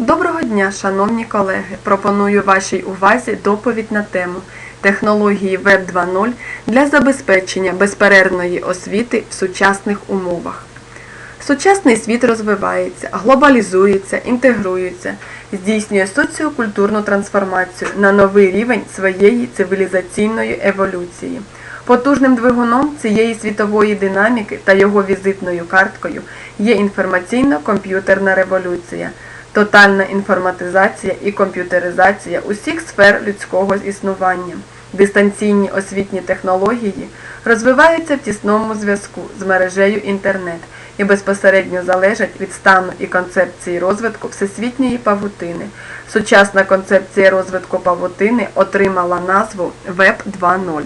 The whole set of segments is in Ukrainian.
Доброго дня, шановні колеги! Пропоную вашій увазі доповідь на тему Технології Веб 2.0 для забезпечення безперервної освіти в сучасних умовах. Сучасний світ розвивається, глобалізується, інтегрується, здійснює соціокультурну трансформацію на новий рівень своєї цивілізаційної еволюції. Потужним двигуном цієї світової динаміки та його візитною карткою є інформаційно-комп'ютерна революція, тотальна інформатизація і комп'ютеризація усіх сфер людського існування. Дистанційні освітні технології розвиваються в тісному зв'язку з мережею інтернет і безпосередньо залежать від стану і концепції розвитку всесвітньої павутини. Сучасна концепція розвитку павутини отримала назву Веб 2.0.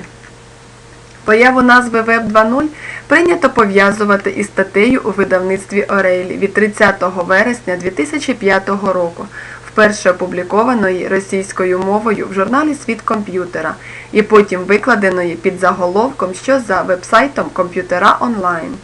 Появу назви Web 2.0 прийнято пов'язувати із статтею у видавництві Орейлі від 30 вересня 2005 року, вперше опублікованої російською мовою в журналі Світ комп'ютера і потім викладеної під заголовком, що за вебсайтом Комп'ютера онлайн.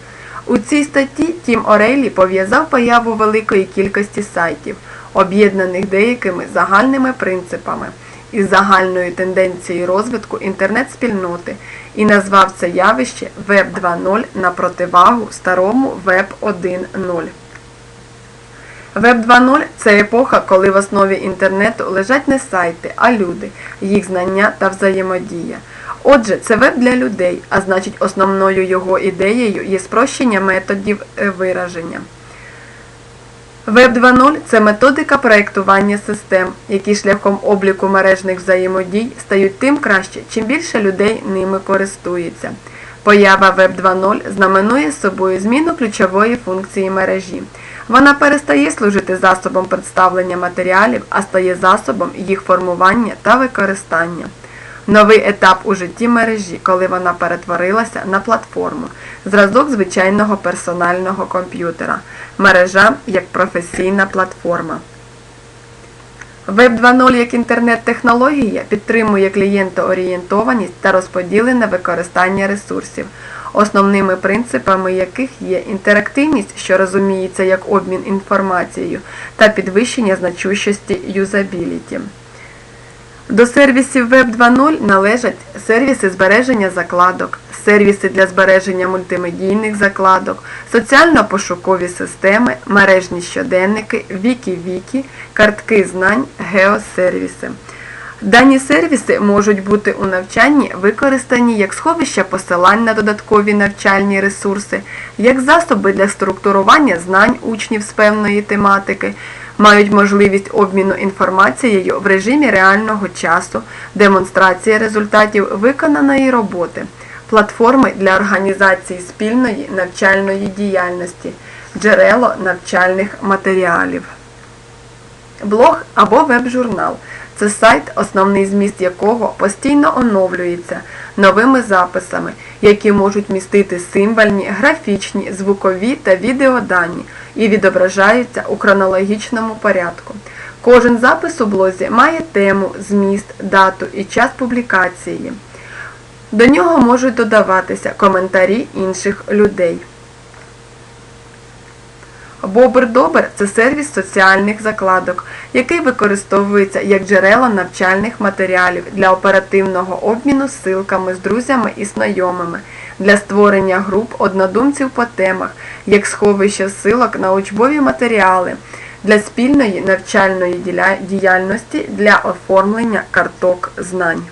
У цій статті Тім Орейлі пов'язав появу великої кількості сайтів, об'єднаних деякими загальними принципами із загальною тенденцією розвитку інтернет-спільноти і назвав це явище Веб 2.0 на противагу старому Веб 1.0. Веб 2.0 це епоха, коли в основі інтернету лежать не сайти, а люди, їх знання та взаємодія. Отже, це веб для людей, а значить основною його ідеєю є спрощення методів е, вираження. Веб 2.0 це методика проєктування систем, які шляхом обліку мережних взаємодій стають тим краще, чим більше людей ними користується. Поява Веб 2.0 знаменує собою зміну ключової функції мережі. Вона перестає служити засобом представлення матеріалів, а стає засобом їх формування та використання. Новий етап у житті мережі, коли вона перетворилася на платформу, зразок звичайного персонального комп'ютера, мережа як професійна платформа. Веб 2.0 як інтернет-технологія підтримує клієнтоорієнтованість та розподілене використання ресурсів, основними принципами яких є інтерактивність, що розуміється як обмін інформацією, та підвищення значущості юзабіліті. До сервісів Web 2.0 належать сервіси збереження закладок, сервіси для збереження мультимедійних закладок, соціально-пошукові системи, мережні щоденники, вікі-вікі, картки знань, геосервіси. Дані сервіси можуть бути у навчанні використані як сховища посилань на додаткові навчальні ресурси, як засоби для структурування знань учнів з певної тематики, мають можливість обміну інформацією в режимі реального часу, демонстрації результатів виконаної роботи, платформи для організації спільної навчальної діяльності, джерело навчальних матеріалів. Блог або веб-журнал це сайт, основний зміст якого постійно оновлюється новими записами, які можуть містити символьні, графічні, звукові та відеодані і відображаються у хронологічному порядку. Кожен запис у блозі має тему, зміст, дату і час публікації. До нього можуть додаватися коментарі інших людей. Бобр-Добр це сервіс соціальних закладок, який використовується як джерело навчальних матеріалів для оперативного обміну ссилками з друзями і знайомими, для створення груп однодумців по темах, як сховище ссилок на учбові матеріали, для спільної навчальної діяльності для оформлення карток знань.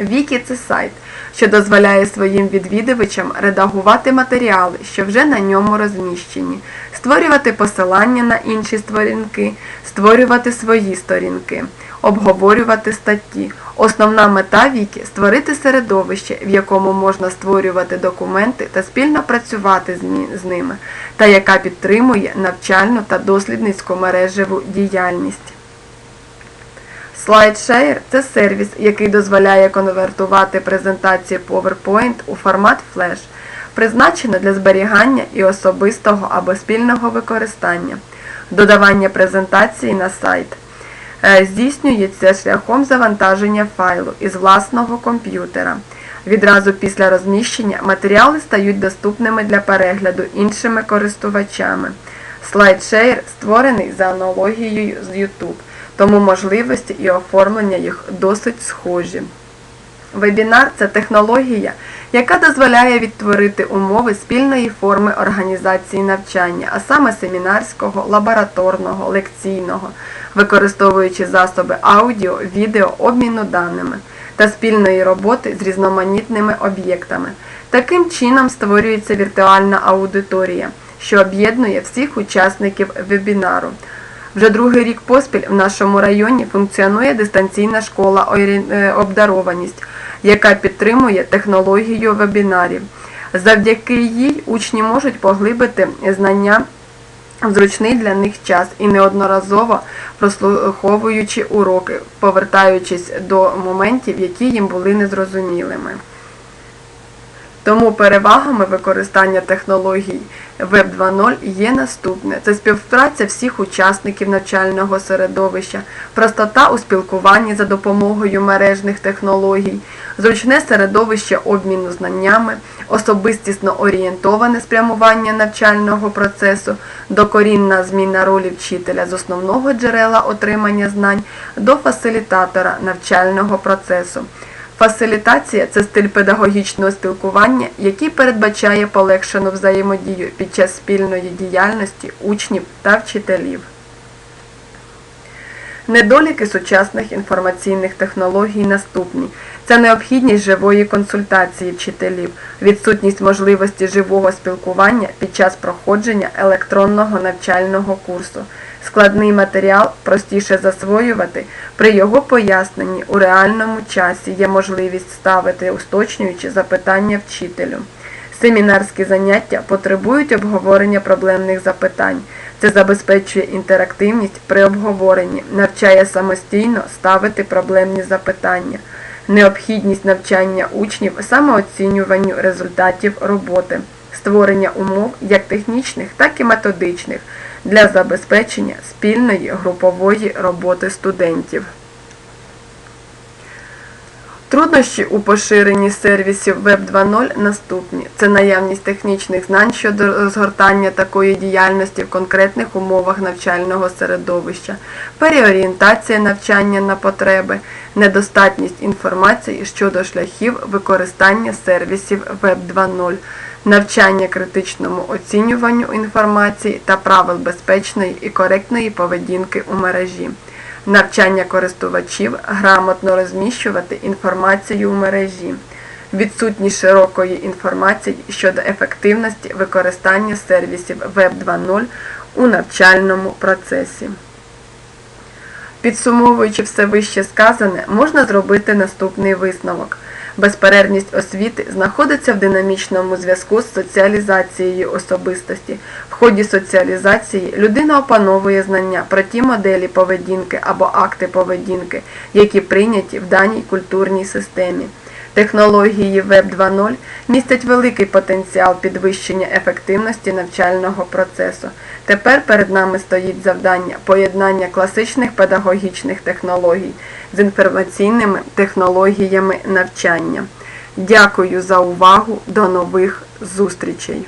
Вікі це сайт, що дозволяє своїм відвідувачам редагувати матеріали, що вже на ньому розміщені, створювати посилання на інші сторінки, створювати свої сторінки, обговорювати статті. Основна мета Вікі створити середовище, в якому можна створювати документи та спільно працювати з ними, та яка підтримує навчальну та дослідницьку мережеву діяльність. SlideShare – це сервіс, який дозволяє конвертувати презентації PowerPoint у формат Flash, призначено для зберігання і особистого або спільного використання. Додавання презентації на сайт здійснюється шляхом завантаження файлу із власного комп'ютера. Відразу після розміщення матеріали стають доступними для перегляду іншими користувачами. SlideShare створений за аналогією з YouTube, тому можливості і оформлення їх досить схожі. Вебінар це технологія, яка дозволяє відтворити умови спільної форми організації навчання, а саме семінарського, лабораторного, лекційного, використовуючи засоби аудіо, відео, обміну даними та спільної роботи з різноманітними об'єктами. Таким чином створюється віртуальна аудиторія, що об'єднує всіх учасників вебінару. Вже другий рік поспіль в нашому районі функціонує дистанційна школа е, обдарованість, яка підтримує технологію вебінарів. Завдяки їй учні можуть поглибити знання в зручний для них час і неодноразово прослуховуючи уроки, повертаючись до моментів, які їм були незрозумілими. Тому перевагами використання технологій Web 2.0 є наступне: це співпраця всіх учасників навчального середовища, простота у спілкуванні за допомогою мережних технологій, зручне середовище обміну знаннями, особистісно орієнтоване спрямування навчального процесу, докорінна зміна ролі вчителя з основного джерела отримання знань до фасилітатора навчального процесу. Фасилітація це стиль педагогічного спілкування, який передбачає полегшену взаємодію під час спільної діяльності учнів та вчителів. Недоліки сучасних інформаційних технологій наступні. Це необхідність живої консультації вчителів, відсутність можливості живого спілкування під час проходження електронного навчального курсу. Складний матеріал простіше засвоювати, при його поясненні у реальному часі є можливість ставити усточнюючі запитання вчителю. Семінарські заняття потребують обговорення проблемних запитань. Це забезпечує інтерактивність при обговоренні, навчає самостійно ставити проблемні запитання, необхідність навчання учнів самооцінюванню результатів роботи, створення умов як технічних, так і методичних для забезпечення спільної групової роботи студентів. Труднощі у поширенні сервісів Web 2.0 наступні. Це наявність технічних знань щодо розгортання такої діяльності в конкретних умовах навчального середовища, переорієнтація навчання на потреби, недостатність інформації щодо шляхів використання сервісів Web 2.0, навчання критичному оцінюванню інформації та правил безпечної і коректної поведінки у мережі навчання користувачів грамотно розміщувати інформацію у мережі, відсутність широкої інформації щодо ефективності використання сервісів Web 2.0 у навчальному процесі. Підсумовуючи все вище сказане, можна зробити наступний висновок. Безперервність освіти знаходиться в динамічному зв'язку з соціалізацією особистості. В ході соціалізації людина опановує знання про ті моделі поведінки або акти поведінки, які прийняті в даній культурній системі. Технології Web 2.0 містять великий потенціал підвищення ефективності навчального процесу. Тепер перед нами стоїть завдання поєднання класичних педагогічних технологій з інформаційними технологіями навчання. Дякую за увагу. До нових зустрічей!